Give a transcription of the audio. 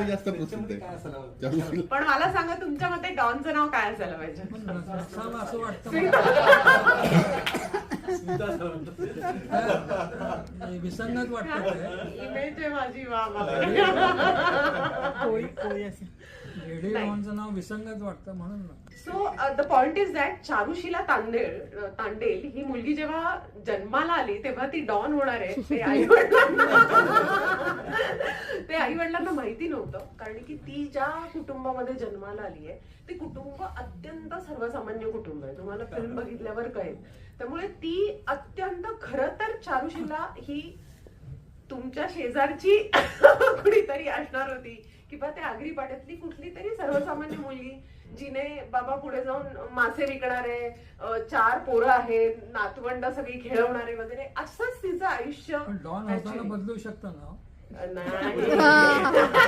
ते जास्त प्रसिद्ध आहे. पण मला सांगा तुमच्या मते डॉनचं नाव काय असायला पाहिजे? असं वाटतं. हे विसंगत वाटतं इमेज आहे माझी नाव विसंगत वाटतं म्हणून ना. So the point is that Charushila Tandel Tandel ही मुलगी जेव्हा जन्माला आली तेव्हा ती डॉन होणार आहे ते आई आई वडिलांना माहिती नव्हतं कारण की ती ज्या कुटुंबामध्ये जन्माला आली आहे ते कुटुंब अत्यंत सर्वसामान्य कुटुंब आहे तुम्हाला फिल्म बघितल्यावर कळेल त्यामुळे ती अत्यंत खर तर चारुशीला ही तुमच्या शेजारची कुणीतरी असणार होती किंवा त्या आगरी पाड्यातली कुठली तरी सर्वसामान्य मुलगी जिने बाबा पुढे जाऊन मासे विकणारे चार पोरं आहेत नातवंड सगळी खेळवणारे वगैरे असंच तिचं आयुष्य. बदलू शकतं ना 啊哈